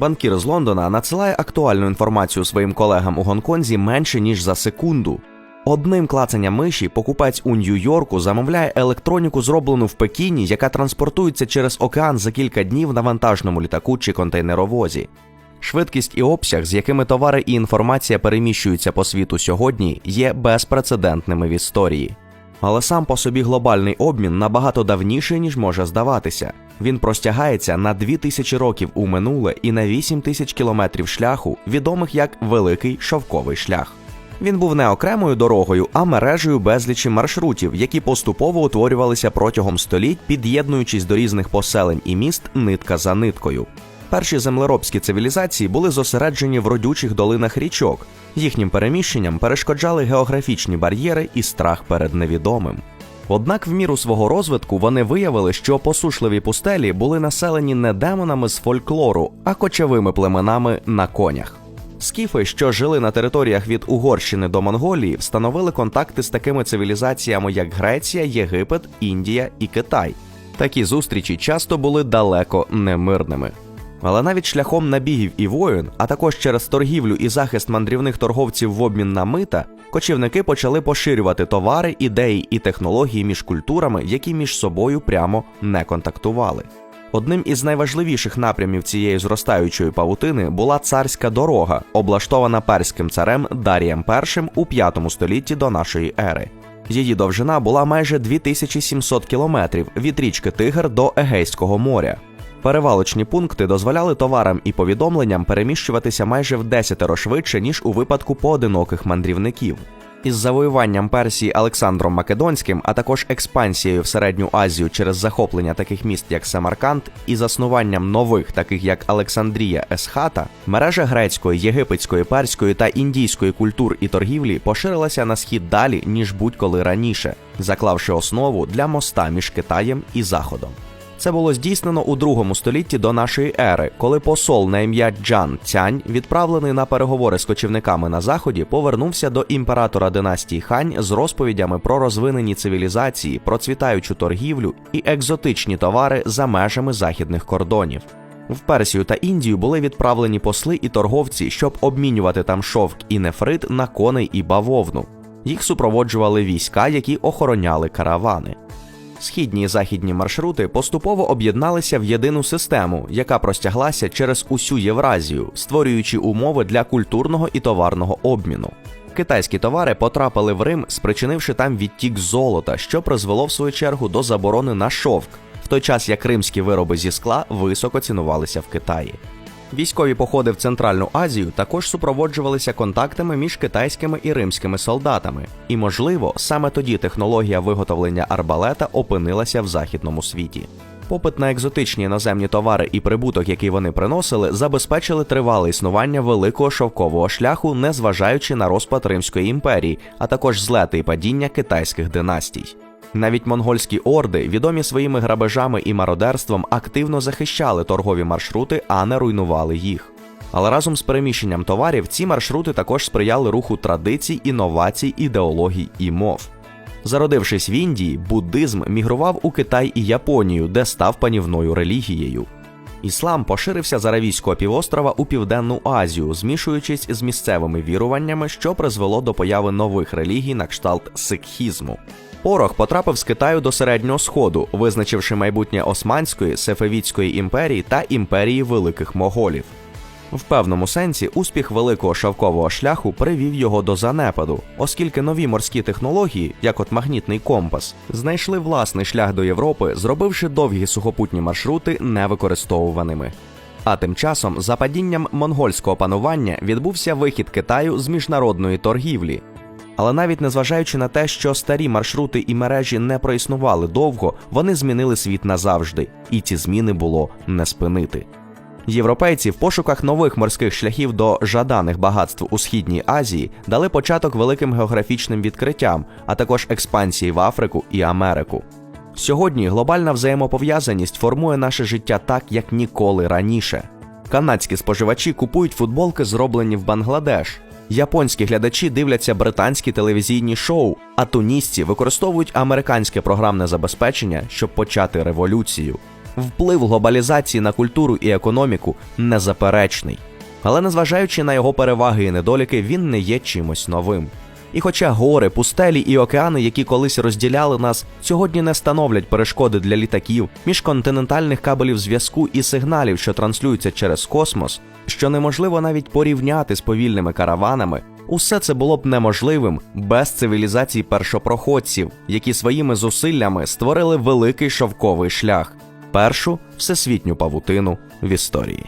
банкір з Лондона надсилає актуальну інформацію своїм колегам у Гонконзі менше ніж за секунду. Одним клацанням миші покупець у Нью-Йорку замовляє електроніку, зроблену в Пекіні, яка транспортується через океан за кілька днів на вантажному літаку чи контейнеровозі. Швидкість і обсяг, з якими товари і інформація переміщуються по світу сьогодні, є безпрецедентними в історії. Але сам по собі глобальний обмін набагато давніший, ніж може здаватися. Він простягається на 2000 років у минуле і на 8000 кілометрів шляху, відомих як Великий Шовковий шлях. Він був не окремою дорогою, а мережею безлічі маршрутів, які поступово утворювалися протягом століть, під'єднуючись до різних поселень і міст нитка за ниткою. Перші землеробські цивілізації були зосереджені в родючих долинах річок. Їхнім переміщенням перешкоджали географічні бар'єри і страх перед невідомим. Однак, в міру свого розвитку вони виявили, що посушливі пустелі були населені не демонами з фольклору, а кочовими племенами на конях. Скіфи, що жили на територіях від Угорщини до Монголії, встановили контакти з такими цивілізаціями, як Греція, Єгипет, Індія і Китай. Такі зустрічі часто були далеко немирними. Але навіть шляхом набігів і воїн, а також через торгівлю і захист мандрівних торговців в обмін на мита, кочівники почали поширювати товари, ідеї і технології між культурами, які між собою прямо не контактували. Одним із найважливіших напрямів цієї зростаючої павутини була царська дорога, облаштована перським царем Дарієм І у 5 столітті до нашої ери. Її довжина була майже 2700 кілометрів від річки Тигр до Егейського моря. Перевалочні пункти дозволяли товарам і повідомленням переміщуватися майже в десятеро швидше, ніж у випадку поодиноких мандрівників. Із завоюванням Персії Олександром Македонським, а також експансією в середню Азію через захоплення таких міст, як Самарканд, і заснуванням нових, таких як Олександрія Есхата, мережа грецької, єгипетської, перської та індійської культур і торгівлі поширилася на схід далі ніж будь-коли раніше, заклавши основу для моста між Китаєм і Заходом. Це було здійснено у другому столітті до нашої ери, коли посол на ім'я Джан Цянь, відправлений на переговори з кочівниками на заході, повернувся до імператора династії Хань з розповідями про розвинені цивілізації, процвітаючу торгівлю і екзотичні товари за межами західних кордонів. В Персію та Індію були відправлені посли і торговці, щоб обмінювати там шовк і нефрит на коней і бавовну. Їх супроводжували війська, які охороняли каравани. Східні і західні маршрути поступово об'єдналися в єдину систему, яка простяглася через усю Євразію, створюючи умови для культурного і товарного обміну. Китайські товари потрапили в Рим, спричинивши там відтік золота, що призвело в свою чергу до заборони на шовк, в той час як римські вироби зі скла високо цінувалися в Китаї. Військові походи в Центральну Азію також супроводжувалися контактами між китайськими і римськими солдатами, і, можливо, саме тоді технологія виготовлення арбалета опинилася в західному світі. Попит на екзотичні іноземні товари і прибуток, який вони приносили, забезпечили тривале існування великого шовкового шляху, незважаючи на розпад Римської імперії, а також злети і падіння китайських династій. Навіть монгольські орди, відомі своїми грабежами і мародерством, активно захищали торгові маршрути, а не руйнували їх. Але разом з переміщенням товарів ці маршрути також сприяли руху традицій, інновацій, ідеологій і мов. Зародившись в Індії, буддизм мігрував у Китай і Японію, де став панівною релігією. Іслам поширився з Аравійського півострова у Південну Азію, змішуючись з місцевими віруваннями, що призвело до появи нових релігій на кшталт сикхізму. Порох потрапив з Китаю до середнього сходу, визначивши майбутнє Османської, Сефевітської імперії та імперії великих моголів. В певному сенсі успіх великого шовкового шляху привів його до занепаду, оскільки нові морські технології, як от магнітний компас, знайшли власний шлях до Європи, зробивши довгі сухопутні маршрути невикористовуваними. А тим часом, за падінням монгольського панування, відбувся вихід Китаю з міжнародної торгівлі. Але навіть незважаючи на те, що старі маршрути і мережі не проіснували довго, вони змінили світ назавжди, і ці зміни було не спинити. Європейці в пошуках нових морських шляхів до жаданих багатств у східній Азії дали початок великим географічним відкриттям, а також експансії в Африку і Америку. Сьогодні глобальна взаємопов'язаність формує наше життя так, як ніколи раніше. Канадські споживачі купують футболки, зроблені в Бангладеш. Японські глядачі дивляться британські телевізійні шоу, а тунісці використовують американське програмне забезпечення, щоб почати революцію. Вплив глобалізації на культуру і економіку незаперечний. Але незважаючи на його переваги і недоліки, він не є чимось новим. І хоча гори, пустелі і океани, які колись розділяли нас, сьогодні не становлять перешкоди для літаків, міжконтинентальних кабелів зв'язку і сигналів, що транслюються через космос, що неможливо навіть порівняти з повільними караванами, усе це було б неможливим без цивілізацій першопроходців, які своїми зусиллями створили великий шовковий шлях, першу всесвітню павутину в історії.